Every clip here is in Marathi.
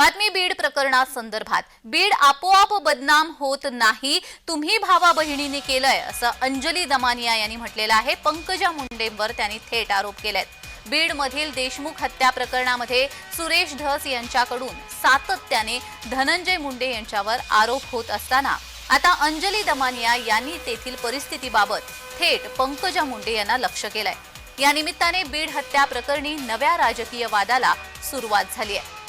बातमी बीड प्रकरणासंदर्भात बीड आपोआप बदनाम होत नाही तुम्ही भावा बहिणीने केलंय असं अंजली दमानिया यांनी म्हटलेलं आहे. पंकजा मुंडेंवर त्यांनी थेट आरोप केलेत. बीडमधील देशमुख हत्या प्रकरणामध्ये सुरेश धस यांच्याकडून सातत्याने धनंजय मुंडे यांच्यावर आरोप होत असताना आता अंजली दमानिया यांनी तेथील परिस्थितीबाबत थेट पंकजा मुंडे यांना लक्ष केलंय. या निमित्ताने बीड हत्या प्रकरणी नव्या राजकीय वादाला सुरुवात झाली आहे.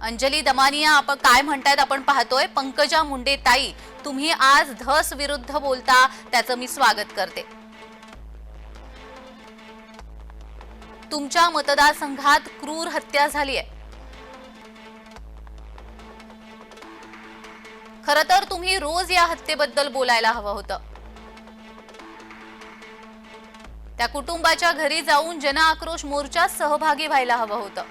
अंजली दमानिया आपण काय म्हणतायत आपण पाहतोय. पंकजा मुंडे ताई तुम्ही आज धस विरुद्ध बोलता त्याचं मी स्वागत करते. तुमच्या मतदारसंघात क्रूर हत्या झाली आहे खर तर तुम्ही रोज या हत्येबद्दल बोलायला हवं होतं. त्या कुटुंबाच्या घरी जाऊन जन आक्रोश मोर्चात सहभागी व्हायला हवं होतं.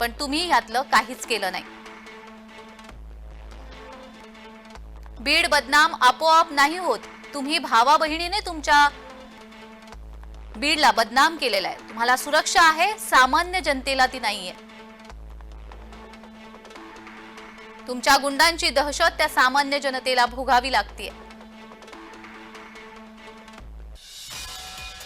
पण तुम्ही ह्यातलं काहीच केलं नाही. बीड बदनाम आपोआप नाही होत. तुम्ही भावा बहिणीने तुमच्या बीडला बदनाम केलेला आहे. तुम्हाला सुरक्षा आहे सामान्य जनतेला ती नाहीये. तुमच्या गुंडांची दहशत त्या सामान्य जनतेला भोगावी लागतीये.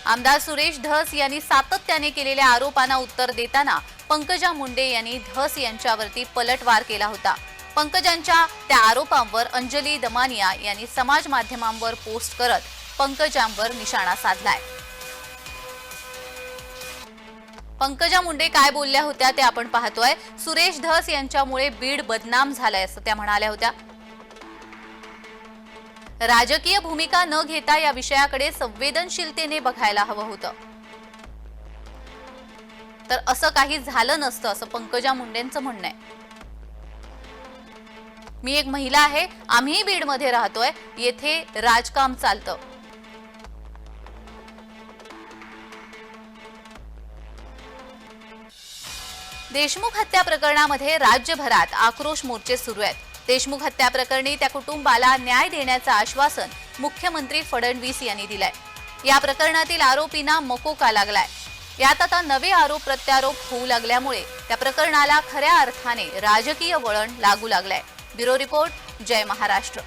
आमदार सुरेश धस यांनी सातत्याने केलेल्या आरोपांना उत्तर देताना पंकजा मुंडे यांनी धस यांच्यावरती पलटवार केला होता. पंकजांच्या त्या आरोपांवर अंजली दमानिया यांनी समाज माध्यमांवर पोस्ट करत पंकजांवर निशाणा साधलाय. पंकजा मुंडे काय बोलल्या होत्या ते आपण पाहतोय. सुरेश धस यांच्यामुळे बीड बदनाम झालाय असं त्या म्हणाल्या होत्या. राजकीय भूमिका न घेता या विषयाकडे संवेदनशीलतेने बघायला हवं होतं. तर असं काही झालं नसतं असं पंकजा मुंडेंचं म्हणणं आहे. मी एक महिला आहे आम्ही बीडमध्ये राहतोय येथे राजकाम चालतं. देशमुख हत्या प्रकरणामध्ये राज्यभरात आक्रोश मोर्चे सुरू आहेत. देशमुख हत्या प्रकरणी त्या कुटुंबाला न्याय देण्याचं आश्वासन मुख्यमंत्री फडणवीस यांनी दिलंय. या प्रकरणातील आरोपींना मकोका लागलाय? यात आता नवे आरोप प्रत्यारोप होऊ लागल्यामुळे त्या प्रकरणाला खऱ्या अर्थाने राजकीय वळण लागू लागलंय. Bureau report Jai Maharashtra.